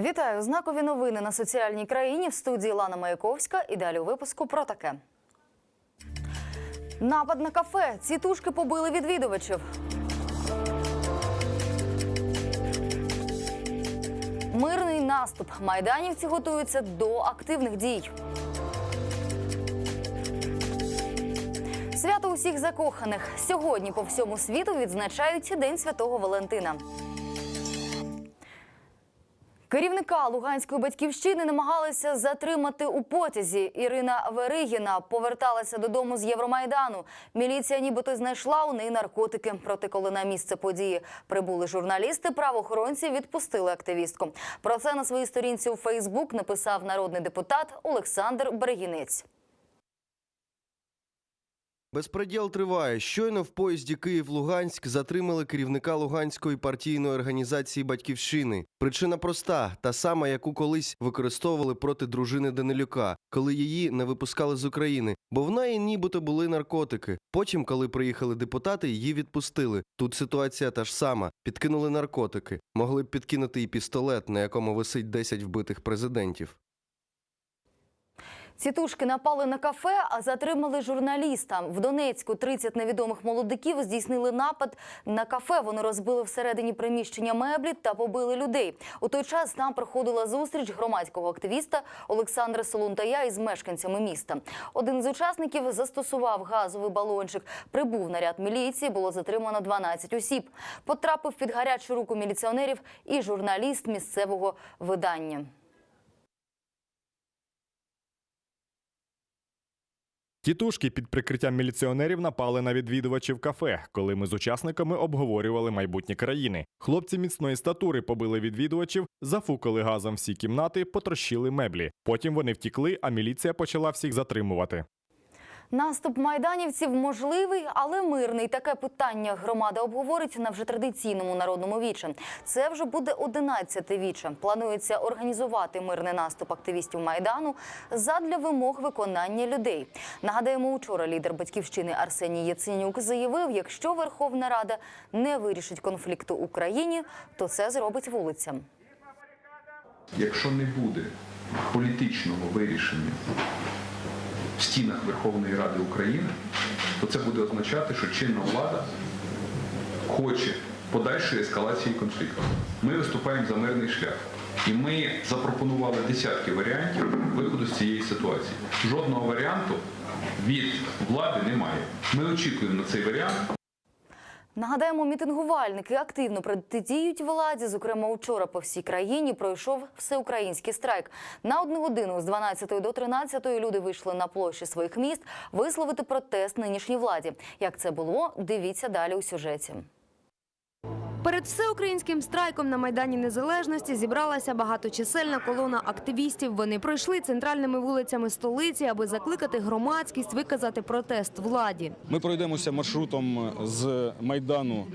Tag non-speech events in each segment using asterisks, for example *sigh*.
Вітаю! Знакові новини на соціальній країні в студії Лана Маяковська. І далі у випуску про таке. Напад на кафе. Ці тушки побили відвідувачів. Мирний наступ. Майданівці готуються до активних дій. Свято усіх закоханих. Сьогодні по всьому світу відзначають День Святого Валентина. Керівника Луганської батьківщини намагалися затримати у потязі. Ірина Веригіна поверталася додому з Євромайдану. Міліція нібито знайшла у неї наркотики. Проте, коли на місце події прибули журналісти, правоохоронці відпустили активістку. Про це на своїй сторінці у Фейсбук написав народний депутат Олександр Берегінець. Безпреділ триває. Щойно в поїзді Київ-Луганськ затримали керівника Луганської партійної організації Батьківщини. Причина проста: та сама, яку колись використовували проти дружини Данилюка, коли її не випускали з України, бо в неї нібито були наркотики. Потім, коли приїхали депутати, її відпустили. Тут ситуація та ж сама: підкинули наркотики. Могли б підкинути і пістолет, на якому висить 10 вбитих президентів. Ці тушки напали на кафе, а затримали журналіста. В Донецьку 30 невідомих молодиків здійснили напад на кафе. Вони розбили всередині приміщення меблі та побили людей. У той час там проходила зустріч громадського активіста Олександра Солунтая із мешканцями міста. Один з учасників застосував газовий балончик. Прибув наряд міліції. Було затримано 12 осіб. Потрапив під гарячу руку міліціонерів і журналіст місцевого видання. Тітушки під прикриттям міліціонерів напали на відвідувачів кафе, коли ми з учасниками обговорювали майбутнє країни. Хлопці міцної статури побили відвідувачів, зафукали газом всі кімнати, потрощили меблі. Потім вони втікли, а міліція почала всіх затримувати. Наступ майданівців можливий, але мирний. Таке питання громада обговорить на вже традиційному народному вічі. Це вже буде 11-те віче. Планується організувати мирний наступ активістів майдану задля вимог виконання людей. Нагадаємо, учора лідер батьківщини Арсеній Яценюк заявив: якщо Верховна Рада не вирішить конфлікту Україні, то це зробить вулиця. Якщо не буде політичного вирішення в стінах Верховної Ради України, то це буде означати, що чинна влада хоче подальшої ескалації конфлікту. Ми виступаємо за мирний шлях. І ми запропонували десятки варіантів виходу з цієї ситуації. Жодного варіанту від влади немає. Ми очікуємо на цей варіант. Нагадаємо, мітингувальники активно протидіють владі. Зокрема, учора по всій країні пройшов всеукраїнський страйк. На одну годину з 12 до 13 люди вийшли на площі своїх міст висловити протест нинішній владі. Як це було, дивіться далі у сюжеті. Перед всеукраїнським страйком на Майдані Незалежності зібралася багаточисельна колона активістів. Вони пройшли центральними вулицями столиці, аби закликати громадськість виказати протест владі. Ми пройдемося маршрутом з Майдану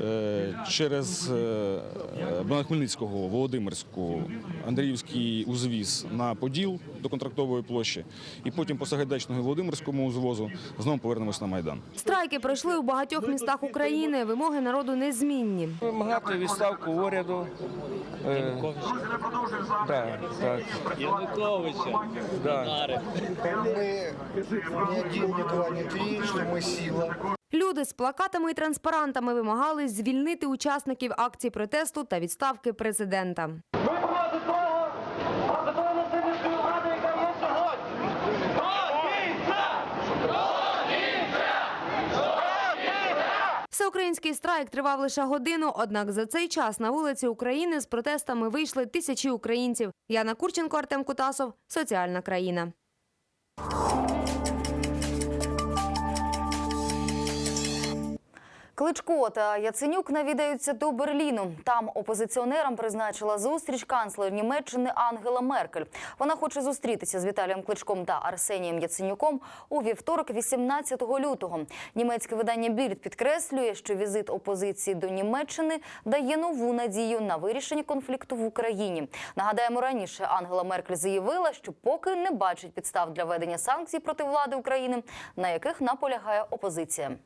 е, через е, Хмельницького, Володимирську, Андріївський узвіз на Поділ до контрактової площі, і потім по Сагайдачного і Володимирському узвозу знову повернемось на Майдан. Страйки пройшли у багатьох містах України. Вимоги народу незмінні. Вимагати відставку уряду. Е, так, так. Януковича, Да. Три, что мы сила. Люди з плакатами і транспарантами вимагали звільнити учасників акції протесту та відставки президента. Ми проти того, проти того насильницької влади, яка є сьогодні. Всеукраїнський страйк тривав лише годину, однак за цей час на вулиці України з протестами вийшли тисячі українців. Яна Курченко, Артем Кутасов, Соціальна країна. Кличко та Яценюк навідаються до Берліну. Там опозиціонерам призначила зустріч канцлер Німеччини Ангела Меркель. Вона хоче зустрітися з Віталієм Кличком та Арсенієм Яценюком у вівторок, 18 лютого. Німецьке видання Більд підкреслює, що візит опозиції до Німеччини дає нову надію на вирішення конфлікту в Україні. Нагадаємо, раніше Ангела Меркель заявила, що поки не бачить підстав для ведення санкцій проти влади України, на яких наполягає опозиція.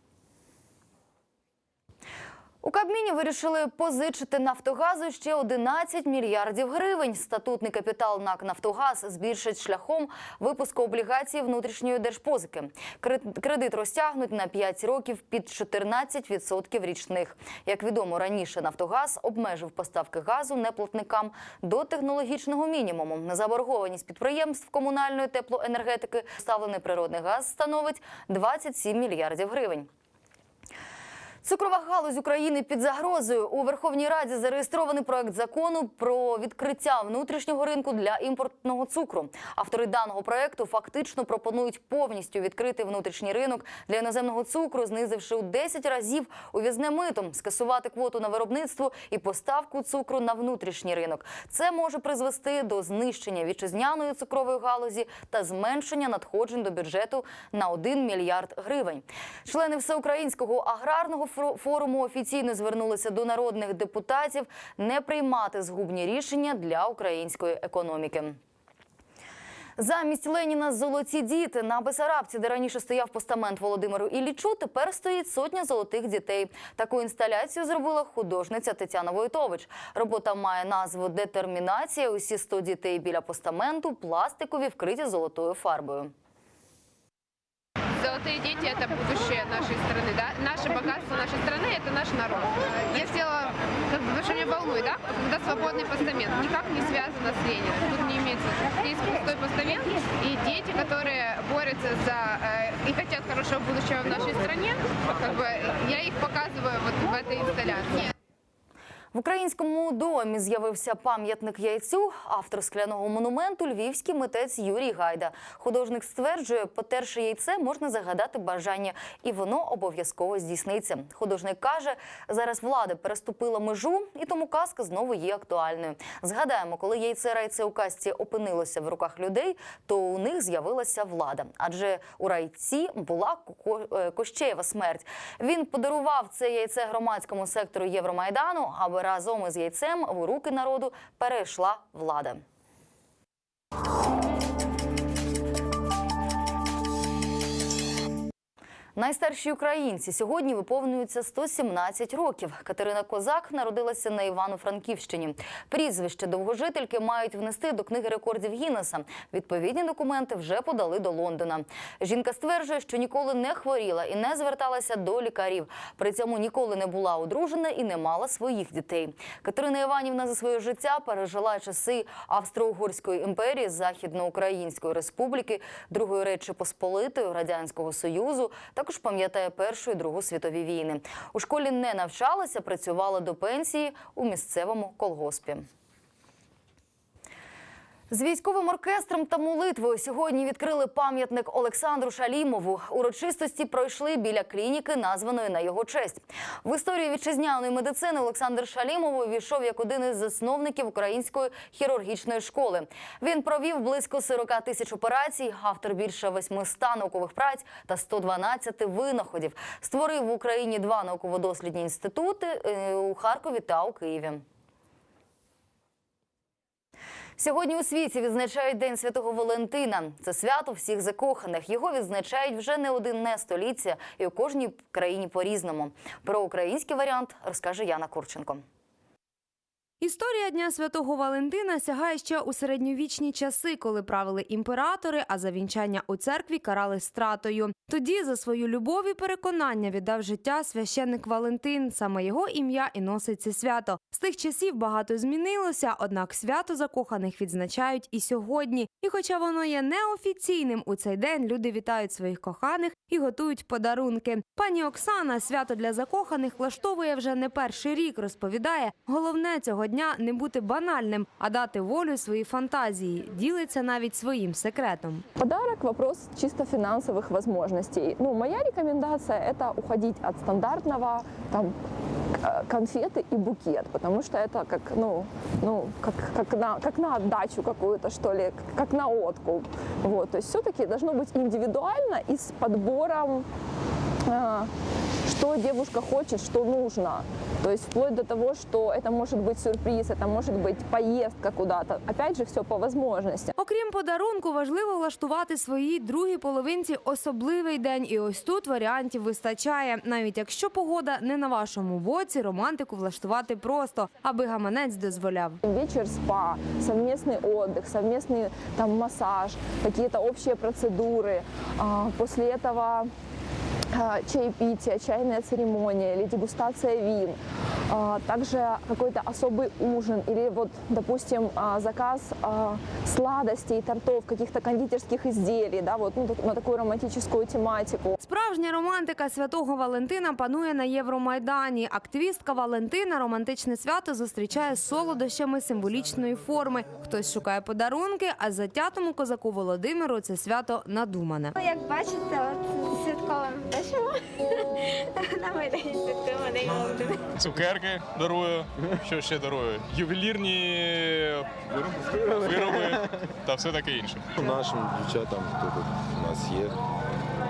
У Кабміні вирішили позичити Нафтогазу ще 11 мільярдів гривень. Статутний капітал НАК «Нафтогаз» збільшить шляхом випуску облігацій внутрішньої держпозики. Кре- Кредит розтягнуть на 5 років під 14% річних. Як відомо, раніше «Нафтогаз» обмежив поставки газу неплатникам до технологічного мінімуму. На заборгованість підприємств комунальної теплоенергетики ставлений природний газ становить 27 мільярдів гривень. Цукрова галузь України під загрозою. У Верховній Раді зареєстрований проект закону про відкриття внутрішнього ринку для імпортного цукру. Автори даного проекту фактично пропонують повністю відкрити внутрішній ринок для іноземного цукру, знизивши у 10 разів увізне митом, скасувати квоту на виробництво і поставку цукру на внутрішній ринок. Це може призвести до знищення вітчизняної цукрової галузі та зменшення надходжень до бюджету на 1 мільярд гривень. Члени всеукраїнського аграрного форуму офіційно звернулися до народних депутатів не приймати згубні рішення для української економіки. Замість Леніна золоті діти на Бесарабці, де раніше стояв постамент Володимиру Іллічу, тепер стоїть сотня золотих дітей. Таку інсталяцію зробила художниця Тетяна Войтович. Робота має назву Детермінація. Усі 100 дітей біля постаменту пластикові вкриті золотою фарбою. Золотые дети – это будущее нашей страны, да? Наше богатство нашей страны – это наш народ. Я сделала, как бы, что меня волнует, да? Когда свободный постамент никак не связано с Лениным. Тут не имеется. Есть пустой постамент, и дети, которые борются за э, и хотят хорошего будущего в нашей стране, как бы я их показываю вот в этой инсталляции. В українському домі з'явився пам'ятник яйцю. Автор скляного монументу львівський митець Юрій Гайда. Художник стверджує, потерши яйце можна загадати бажання, і воно обов'язково здійсниться. Художник каже, зараз влада переступила межу, і тому казка знову є актуальною. Згадаємо, коли яйце райце у казці опинилося в руках людей, то у них з'явилася влада. Адже у райці була е, Кощеєва смерть. Він подарував це яйце громадському сектору Євромайдану, аби разом із яйцем в руки народу перейшла влада. Найстарші українці сьогодні виповнюються 117 років. Катерина Козак народилася на Івано-Франківщині. Прізвище довгожительки мають внести до книги рекордів Гіннеса. Відповідні документи вже подали до Лондона. Жінка стверджує, що ніколи не хворіла і не зверталася до лікарів. При цьому ніколи не була одружена і не мала своїх дітей. Катерина Іванівна за своє життя пережила часи Австро-Угорської імперії, Західноукраїнської республіки, Другої Речі Посполитої, Радянського Союзу. Також пам'ятає Першу і Другу світові війни. У школі не навчалася, працювала до пенсії у місцевому колгоспі. З військовим оркестром та молитвою сьогодні відкрили пам'ятник Олександру Шалімову. Урочистості пройшли біля клініки, названої на його честь. В історію вітчизняної медицини Олександр Шалімов увійшов як один із засновників української хірургічної школи. Він провів близько 40 тисяч операцій, автор більше 800 наукових праць та 112 винаходів. Створив в Україні два науково-дослідні інститути е, у Харкові та у Києві. Сьогодні у світі відзначають День Святого Валентина. Це свято всіх закоханих. Його відзначають вже не одне століття і у кожній країні по-різному. Про український варіант розкаже Яна Курченко. Історія Дня Святого Валентина сягає ще у середньовічні часи, коли правили імператори, а за вінчання у церкві карали стратою. Тоді за свою любов і переконання віддав життя священник Валентин. Саме його ім'я і носить це свято. З тих часів багато змінилося, однак свято закоханих відзначають і сьогодні. І хоча воно є неофіційним, у цей день люди вітають своїх коханих і готують подарунки. Пані Оксана свято для закоханих влаштовує вже не перший рік. Розповідає, головне цього дня не бути банальним, а дати волю своїй фантазії. Ділиться навіть своїм секретом. Подарок – вопрос чисто финансовых возможностей. Ну, моя рекомендация – это уходить от стандартного там, э, конфеты и букет, потому что это как, ну, ну, как, как, на, как на отдачу какую-то, что ли, как на откуп. Вот, то есть все-таки должно быть индивидуально и с подбором, э, что девушка хочет, что нужно. То есть вплоть до того, что это может быть сюрприз, это может быть поездка куда-то. Опять же, все по возможности. Окрім подарунку, важливо влаштувати своїй другій половинці особливий день. І ось тут варіантів вистачає. Навіть якщо погода не на вашому боці, романтику влаштувати просто, аби гаманець дозволяв. Вечер спа, совместный отдых, совместный там массаж, какие-то общие процедуры. А, После этого а, чаепитие, чайная церемония или дегустация вин. Также какой-то особый ужин или вот, допустим, заказ сладостей, тортов, каких-то кондитерских изделий, да, вот ну, на такую романтическую тематику. Справжня романтика святого Валентина панує на Євромайдані. Активістка Валентина романтичне свято зустрічає з солодощами символічної форми. Хтось шукає подарунки, а затятому козаку Володимиру це свято надумане. Ну, Як бачите, от святковим пишемо. *laughs* На Майдані святкуємо День Валентина. Цукерки дарую. Що ще дарую? Ювелірні вироби та все таке інше. Нашим дівчатам, хто тут у нас є,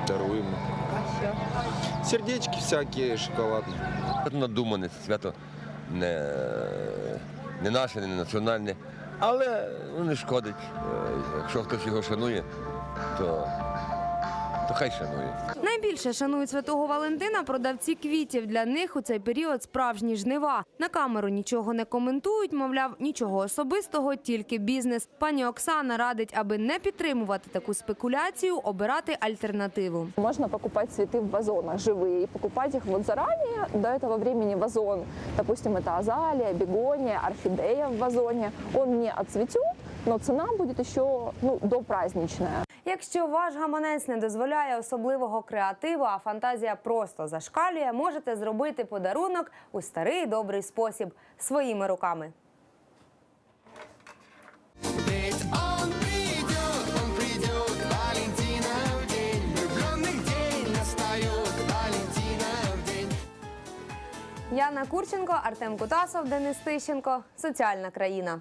даруємо. Сердечки всякі, шоколадні. Надумане свято не, не наше, не національне, але не шкодить. Е, Якщо хтось його шанує, то, то хай шанує. Найбільше шанують святого Валентина продавці квітів. Для них у цей період справжні жнива. На камеру нічого не коментують, мовляв, нічого особистого, тільки бізнес. Пані Оксана радить, аби не підтримувати таку спекуляцію, обирати альтернативу. Можно покупать цветы в вазонах живые и покупать их вот заранее, до этого времени вазон, допустим, это азалия, бегония, орхидея в вазоне, он не отцветет, но цена будет еще ну, допраздничная. Якщо ваш гаманець не дозволяє особливого креативу, а фантазія просто зашкалює, можете зробити подарунок у старий добрий спосіб своїми руками. Яна Курченко, Артем Кутасов, Денис Тищенко. Соціальна країна.